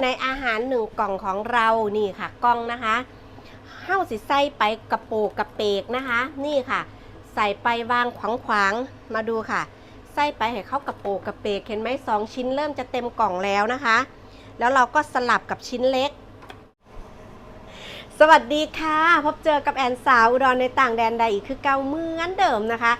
ในอาหารหนึ่งกล่องของเรานี่ค่ะกล่องนะคะเฮ้าสิใส่ไปกระโปกกระเปกนะคะ นี่ค่ะ ใส่ไปวางขวางขวางมาดูค่ะ ใส่ไปให้เข้ากระโปกกระเปกเห็นไหมสองชิ้นเริ่มจะเต็มกล่องแล้วนะคะ แล้วเราก็สลับกับชิ้นเล็ก สวัสดีค่ะ พบเจอกับแอนสาวอุดรในต่างแดนใดอีกคือเก่าเหมือนเดิมนะคะ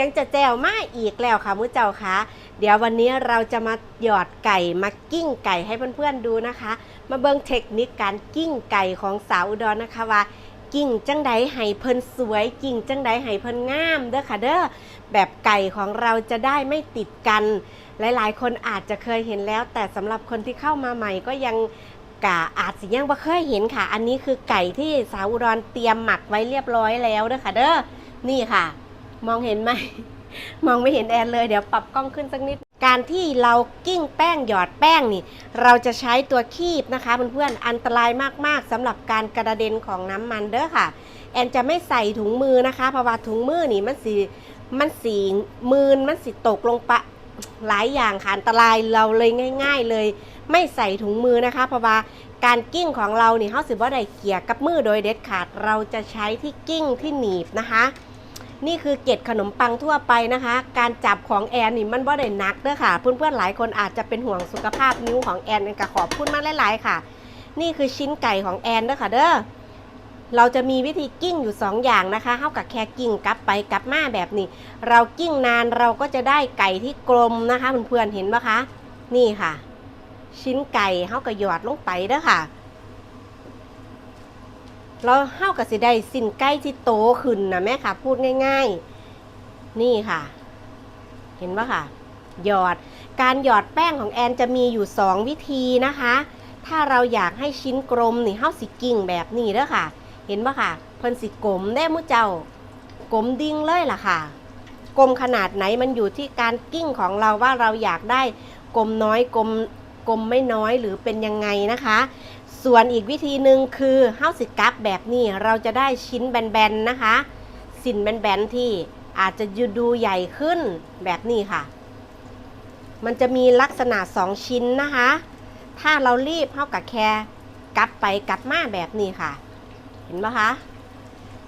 สียงจะแจวมาอีกแล้วค่ะมุ้เจ้าคะเดี๋ยววันนี้เราจะมาหยอดไก่มากิ้งไก่ให้เพื่อนๆดูนะคะ มาเบิ่งเทคนิคการกิ้งไก่ของสาวอุดรนะคะว่ากิ้งจังใดให้เพิ่นสวยกิ้งจังใดให้เพิ่นงามเด้อค่ะเด้อแบบไก่ของเราจะได้ไม่ติดกัน หลายๆ คนอาจจะเคยเห็นแล้ว แต่สำหรับคนที่เข้ามาใหม่ก็ยังกะอาจสิยังบ่เคยเห็นค่ะ อันนี้คือไก่ที่สาวอุดรเตรียมหมักไว้เรียบร้อยแล้วเด้อค่ะเด้อนี่ค่ะ มองเห็นไหม มองไม่เห็นแอนเลย เดี๋ยวปรับกล้องขึ้นสักนิด การที่เรากิ้งแป้งหยอดแป้งนี่ เราจะใช้ตัวคีบนะคะเพื่อนๆ อันตรายมากๆสำหรับการกระเด็นของน้ำมันเด้อค่ะ แอนจะไม่ใส่ถุงมือนะคะ เพราะว่าถุงมือนี่มันสีมันสีมืนมันสีตกลงปะหลายอย่างค่ะอันตรายเราเลยง่าย ๆ เลย ไม่ใส่ถุงมือนะคะ เพราะว่าการกิ้งของเรานี่เขาสิบ่ได้เกี่ยกับมือโดยเด็ดขาดเราจะใช้ที่กิ้งที่หนีบนะคะ นี่คือเกล็ดขนมปังทั่วไปนะคะ การจับของแอนนี่มันบ่ได้หนักเด้อค่ะ เพื่อนๆหลายคนอาจจะเป็นห่วงสุขภาพนิ้วของแอนก็ขอบคุณมากหลายๆค่ะ นี่คือชิ้นไก่ของแอนเด้อค่ะเด้อเราจะมีวิธีกิ้งอยู่ 2 อย่างนะคะเท่ากับแค่กิ้งกลับไปกลับมาแบบนี้ เรากิ้งนานเราก็จะได้ไก่ที่กลมนะคะเพื่อนๆเห็นปะคะ นี่ค่ะ ชิ้นไก่เท่ากับหยอดลงไปเด้อค่ะ เราเท่ากับสิได้สินไก่ที่โตขึ้นนะแม่ค่ะ พูดง่าย ๆ นี่ค่ะ เห็นปะค่ะ หยอด การหยอดแป้งของแอนจะมีอยู่ 2 วิธีนะคะ ถ้าเราอยากให้ชิ้นกลมนี่เฮาสิกิ่งแบบนี้เด้อค่ะ เห็นปะค่ะ เพิ่นสิกลมได้มุเจ้ากลมดิ่งเลยล่ะค่ะ กลมขนาดไหนมันอยู่ที่การกิ้งของเราว่าเราอยากได้กลมน้อยกลมกลมไม่น้อยหรือเป็นยังไงนะคะ ส่วนอีกวิธีหนึ่งคือเฮาสิกับแบบนี้เราจะได้ชิ้นแบนๆนะคะสินแบนๆที่อาจจะดูใหญ่ขึ้นแบบนี้ค่ะ มันจะมีลักษณะ2ชิ้นนะคะ ถ้าเรารีบเท่ากับแค่กลับไปกลับมาแบบนี้ค่ะ เห็นปะคะ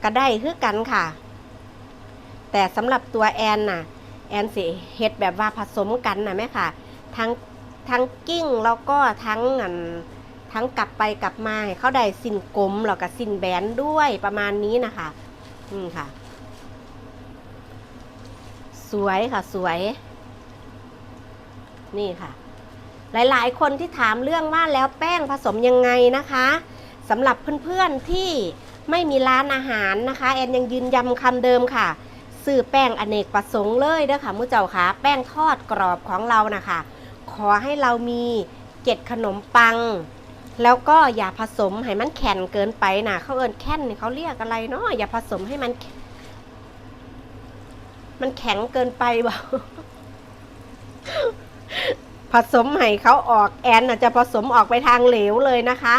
ก็ได้คือกันค่ะ แต่สำหรับตัวแอนน่ะ แอนสิเฮ็ดแบบว่าผสมกันนะแม่ค่ะ ทั้งทั้งกิ้งแล้วก็ทั้งอัน ทั้งกลับไปกลับมาให้เขาได้สินกลมแล้วก็สินแบนด้วยประมาณนี้นะคะอืมค่ะ สวยค่ะสวย นี่ค่ะ หลาย ๆ คนที่ถามเรื่องว่าแล้วแป้งผสมยังไงนะคะสำหรับเพื่อนๆที่ไม่มีร้านอาหารนะคะ แอนยังยืนยันคำเดิมค่ะซื้อแป้งอเนกประสงค์เลยเด้อค่ะมุเจ้าค่ะ แป้งทอดกรอบของเรานะคะ ขอให้เรามีเกล็ดขนมปัง แล้วก็อย่าผสมให้มันแข็งเกินไปนะเขาเอินแค่นี่เขาเรียกอะไรเนาะอย่าผสมให้มัน มันแข็งเกินไปบ่ผสมให้เขาออกแอนจะผสมออกไปทางเหลวเลยนะคะ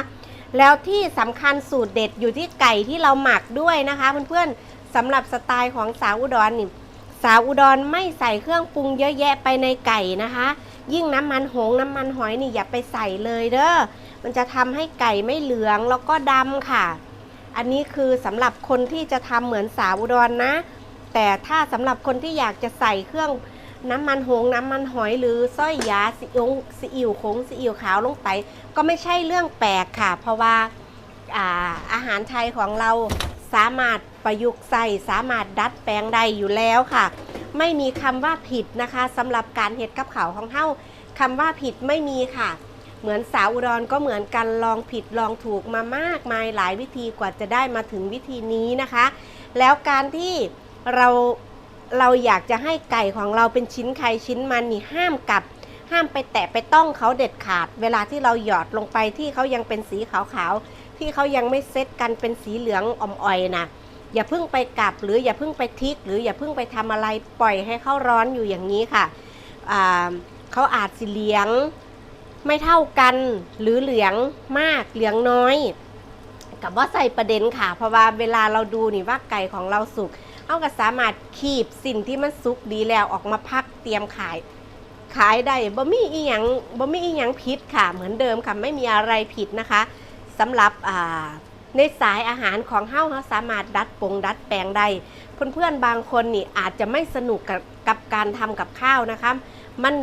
แล้วที่สำคัญสูตรเด็ดอยู่ที่ไก่ที่เราหมักด้วยนะคะ เพื่อนๆสำหรับสไตล์ของสาวอุดรนี่สาวอุดรไม่ใส่เครื่องปรุงเยอะแยะไปในไก่นะคะ ยิ่งน้ำมันหงน้ำมันหอยนี่อย่าไปใส่เลยเด้อ มันจะทำให้ไก่ไม่เหลืองแล้วก็ดำค่ะ อันนี้คือสำหรับคนที่จะทำเหมือนสาวอุดรนะ แต่ถ้าสำหรับคนที่อยากจะใส่เครื่องน้ำมันหงน้ำมันหอยหรือสร้อยยาซีอิ๊วซีอิ๊วคงซีอิ๊วขาวลงไป ก็ไม่ใช่เรื่องแปลกค่ะ เพราะว่าอาอาหารไทยของเราสามารถประยุกต์ใส่สามารถดัดแปลงได้อยู่แล้วค่ะ ไม่มีคำว่าผิดนะคะสำหรับการเฮ็ดกับเขาวของเฮาคำว่าผิดไม่มีค่ะ เหมือนสาวอุดรก็เหมือนกันลองผิดลองถูกมามากมายหลายวิธีกว่าจะได้มาถึงวิธีนี้นะคะ แล้วการที่เราเราอยากจะให้ไก่ของเราเป็นชิ้นใครชิ้นมันนี่ห้ามกัดห้ามไปแตะไปต้องเขาเด็ดขาด เวลาที่เราหยอดลงไปที่เขายังเป็นสีขาวๆที่เขายังไม่เซตกันเป็นสีเหลืองอ่อมอ่อยนะอย่าเพิ่งไปกัดหรืออย่าเพิ่งไปทิก หรืออย่าเพิ่งไปทำอะไรปล่อยให้เขาร้อนอยู่อย่างนี้ค่ะเขาอาจสีเหลือง ไม่เท่ากันหรือเหลืองมากเหลืองน้อย กับว่าใส่ประเด็นค่ะ เพราะว่าเวลาเราดูนี่ว่าไก่ของเราสุกเขาก็สามารถคีบสิ่งที่มันสุกดีแล้วออกมาพักเตรียมขาย ขายได้บ่มีอีหยังบ่มีอีหยังผิดค่ะ เหมือนเดิมค่ะไม่มีอะไรผิดนะคะสำหรับในสายอาหารของเฮาเฮาสามารถดัดปงดัดแปลงได้เพื่อนๆบางคนนี่อาจจะไม่สนุกกับกับการทำกับข้าวนะคะ มัน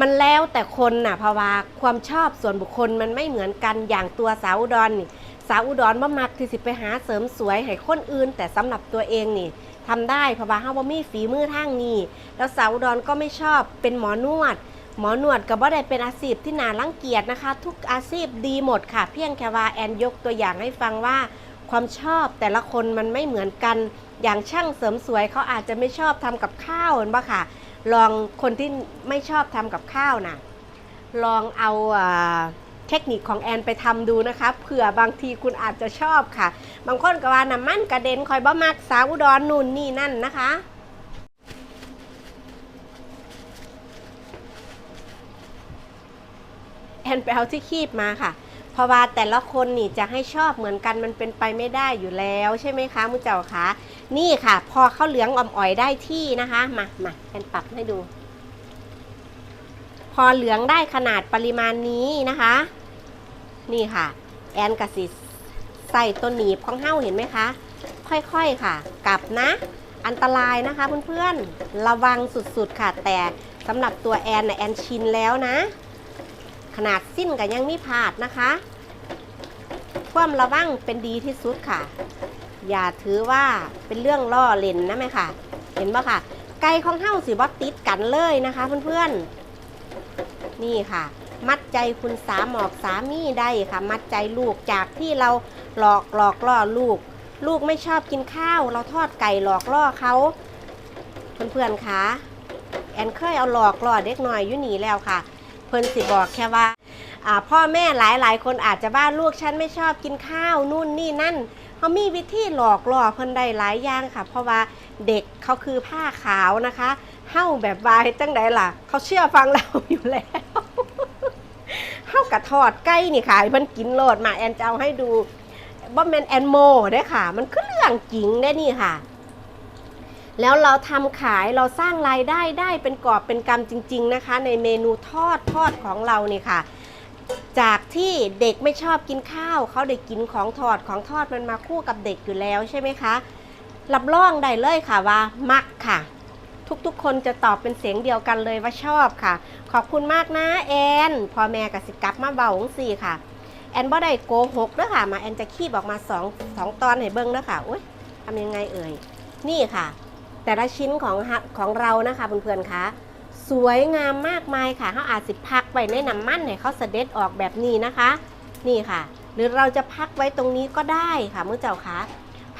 มันแล้วแต่คนน่ะเพราะว่าความชอบส่วนบุคคลมันไม่เหมือนกันอย่างตัวสาวอุดรนี่สาวอุดรบ่มักที่สิไปหาเสริมสวยให้คนอื่น แต่สำหรับตัวเองนี่ทำได้เพราะว่าเฮาบ่มีฝีมือทางนี้ แล้วสาวอุดรก็ไม่ชอบเป็นหมอนวด หมอนวดก็บ่ได้เป็นอาชีพที่น่ารังเกียจนะคะ ทุกอาชีพดีหมดค่ะ เพียงแค่ว่าแอนยกตัวอย่างให้ฟังว่า ความชอบแต่ละคนมันไม่เหมือนกัน อย่างช่างเสริมสวยเขาอาจจะไม่ชอบทำกับข้าวเห็นปะค่ะ ลองคนที่ไม่ชอบทำกับข้าวนะลองเอาเทคนิคของแอนไปทำดูนะคะเผื่อบางทีคุณอาจจะชอบค่ะ บางคนก็ว่าน้ำมันกระเด็นคอยบ่มักสาวอุดรนู่นนี่นั่นนะคะแอนไปเอาที่คีบมาค่ะ เพราะว่าแต่ละคนนี่จะให้ชอบเหมือนกันมันเป็นไปไม่ได้อยู่แล้วใช่ไหมคะมุเจ้าคะนี่ค่ะ พอข้าวเหลืองอ่อมอ่อยได้ที่นะคะมามาแอนปรับให้ดู พอเหลืองได้ขนาดปริมาณนี้นะคะ นี่ค่ะ แอนกระสิใส่ต้นหนีบของเฮ้าเห็นไหมคะ ค่อยๆค่ะ กลับนะ อันตรายนะคะเพื่อนๆระวังสุดๆค่ะแต่สำหรับตัวแอนนะแอนชินแล้วนะ ขนาดสิ้นก็ยังไม่พลาดนะคะ ความระวังเป็นดีที่สุดค่ะ อย่าถือว่าเป็นเรื่องล่อเล่นนะแม่ค่ะ เห็นปะค่ะ ไก่ของเฮ้าสิบ่ติดกันเลยนะคะเพื่อนๆ นี่ค่ะ มัดใจคุณสาหมอกสามีได้ค่ะ มัดใจลูกจากที่เราหลอกหลอกล่อลูก ลูกไม่ชอบกินข้าว เราทอดไก่หลอกล่อเขาเพื่อนๆคะแอนเคยเอาหลอกล่อเด็กหน่อยอยู่หนีแล้วค่ะ พิ่นสิบอกแค่ว่าพ่อแม่หลายๆคนอาจจะว่าลูกฉันไม่ชอบกินข้าวนู่นนี่นั่นเขามีวิธีหลอกล่อเพิ่นได้หลายอย่างค่ะ เพราะว่าเด็กเขาคือผ้าขาวนะคะเฮ้าแบบวายจังใดล่ะ เขาเชื่อฟังเราอยู่แล้วเฮ้ากระทอดใกล้นี่ค่ะเพิ่นกินโลดมาแอนจะเอาให้ดูบ่แมนแอนโมได้ค่ะ มันคือเรื่องจริงได้นี่ค่ะ แล้วเราทำขายเราสร้างรายได้ได้เป็นกอบเป็นกำจริง ๆนะคะ ในเมนูทอดทอดของเราเนี่ยค่ะ จากที่เด็กไม่ชอบกินข้าวเขาได้กินของทอดของทอดมันมาคู่กับเด็กอยู่แล้วใช่ไหมคะรับรองได้เลยค่ะว่ามักค่ะ ทุกๆ คนจะตอบเป็นเสียงเดียวกันเลยว่าชอบค่ะ ขอบคุณมากนะแอนพ่อแม่กับสิกับมาเบาของสี่ค่ะแอนบ่ได้โกหกเด้อค่ะ มาแอนจะคีบออกมาสองสองตอนให้เบิ้งเด้อค่ะอุ้ยทำยังไงเอ่ย นี่ค่ะ แต่ละชิ้นของของเรานะคะเพื่อนๆคะสวยงามมากมายค่ะเขาอาจสิพักไว้ในน้ำมันให้เขาเสด็จออกแบบนี้นะคะ นี่ค่ะ หรือเราจะพักไว้ตรงนี้ก็ได้ค่ะเมื่อเจ้าคะ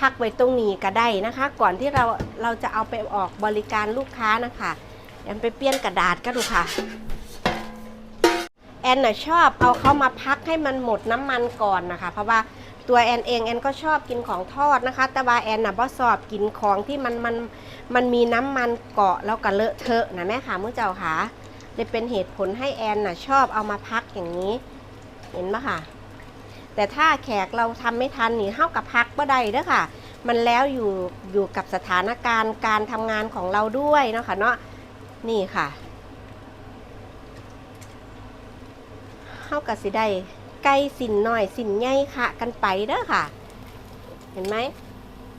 พักไว้ตรงนี้ก็ได้นะคะ ก่อนที่เราเราจะเอาไปออกบริการลูกค้านะคะแอนไปเปลี่ยนกระดาษก็ดูค่ะ แอนน่ะชอบเอาเขามาพักให้มันหมดน้ำมันก่อนนะคะ เพราะว่า ตัวแอนเองแอนก็ชอบกินของทอดนะคะ แต่ว่าแอนน่ะบ่ชอบกินของที่มันมันมันมีน้ำมันเกาะแล้วก็เลอะเทอะนะแม่ค่ะมื่อเจ้าค่ะเลยเป็นเหตุผลให้แอนน่ะชอบเอามาพักอย่างนี้ เห็นไหมค่ะ แต่ถ้าแขกเราทำไม่ทันนี่เท่ากับพักบ่ได้เด้อค่ะ มันแล้วอยู่อยู่กับสถานการณ์การทำงานของเราด้วยเนาะค่ะเนาะนี่ค่ะเข้ากับสิได้ ไก่สินหน่อยสินใหญ่ค่ะ กันไปเด้อค่ะ เห็นไหม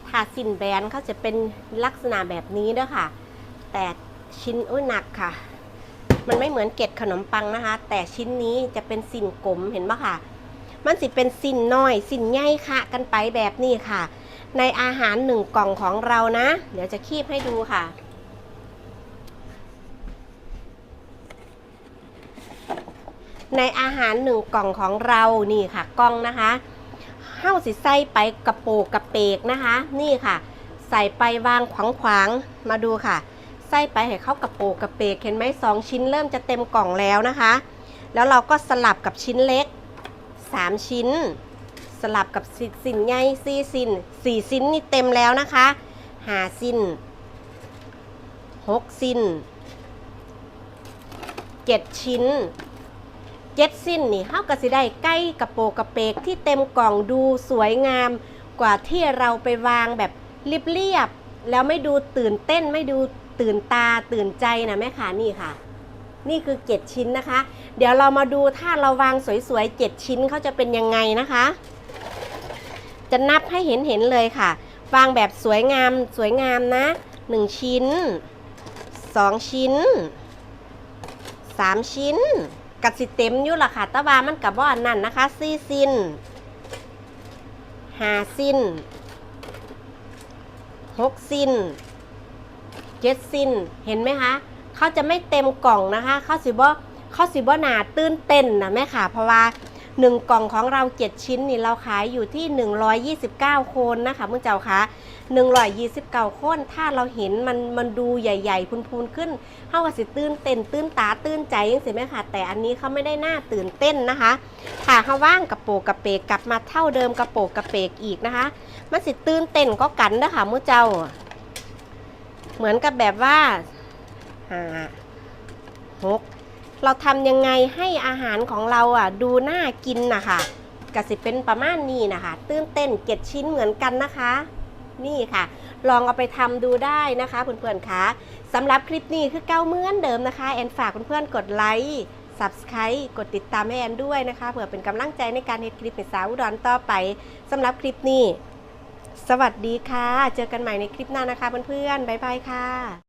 ถ้าสินแบนเขาจะเป็นลักษณะแบบนี้เด้อค่ะ แต่ชิ้นอุ้ยหนักค่ะ มันไม่เหมือนเกล็ดขนมปังนะคะ แต่ชิ้นนี้จะเป็นสินกลมเห็นปะค่ะ มันสิเป็นสินน้อย สินใหญ่ค่ะ กันไปแบบนี้ค่ะ ในอาหารหนึ่งกล่องของเรานะ เดี๋ยวจะคีบให้ดูค่ะ ในอาหารหนึ่งกล่องของเรานี่ค่ะกล่องนะคะเฮ้าสิใส่ไปกระโปกกระเปกนะคะ นี่ค่ะ ใส่ไปวางขวางขวางๆมาดูค่ะ ใส่ไปให้เข้ากระโปกกระเปกเห็นไหมสองชิ้นเริ่มจะเต็มกล่องแล้วนะคะ แล้วเราก็สลับกับชิ้นเล็ก 3 ชิ้น สลับกับสิสินใหญ่สี่สินสี่ชิ้นนี่เต็มแล้วนะคะหาสินหกสิ้นเจ็ดชิ้น เจ็ดสิ้นนี่เฮาก็สิได้ใกล้กระโปกระเปกที่เต็มกล่องดูสวยงาม กว่าที่เราไปวางแบบเรียบๆแล้วไม่ดูตื่นเต้นไม่ดูตื่นตาตื่นใจนะแม่ค่ะนี่ค่ะ นี่คือ7ชิ้นนะคะ เดี๋ยวเรามาดูถ้าเราวางสวยๆ7ชิ้นเขาจะเป็นยังไงนะคะ จะนับให้เห็นเห็นๆเลยค่ะ วางแบบสวยงามสวยงามนะ1ชิ้น2ชิ้น3ชิ้น กัดสิเต็มอยู่ละค่ะแตะวามันกับว่านั่นนะคะ4สิ้น5สิ้น6สิ้น7สิ้นเห็นไหมคะเขาจะไม่เต็มกล่องนะคะเขาสิบ่เขาสิบ่หนาตื้นเต้นนะแม่ค่ะ เพราะว่า1กล่องของเรา7ชิ้นนี่เราขายอยู่ที่129โคนนะคะมื่อเจ้าคะ 129คนถ้าเราเห็นมันมันดูใหญ่ๆพูนๆขึ้นเท่ากับสิตื้นเต้นตื้นตาตื้นใจยังสิแม่ค่ะ แต่อันนี้เขาไม่ได้หน่าตื่นเต้นนะคะถ้าเขาว่างกระโปรงกระเปกกลับมาเท่าเดิมกระโปรงกระเปกอีกนะคะ มันสิตื่นเต้นก็กันนะคะมื่อเจ้า เหมือนกับแบบว่าห้าหกเราทำยังไงให้อาหารของเราอะดูน่ากินนะคะกสิเป็นประมาณนี้นะคะ ตื่นเต้นเก็ดชิ้นเหมือนกันนะคะ นี่ค่ะ ลองเอาไปทำดูได้นะคะเพื่อนๆคะสำหรับคลิปนี้คือเก้าเหมือนเดิมนะคะแอนฝากเพื่อนๆกดไลค์ Subscribe กดติดตามให้แอนด้วยนะคะเผื่อเป็นกำลังใจในการเฮ็ดคลิปในสาวดอนต่อไปสำหรับคลิปนี้ สวัสดีค่ะ เจอกันใหม่ในคลิปหน้านะคะเพื่อนๆบ๊ายบายค่ะ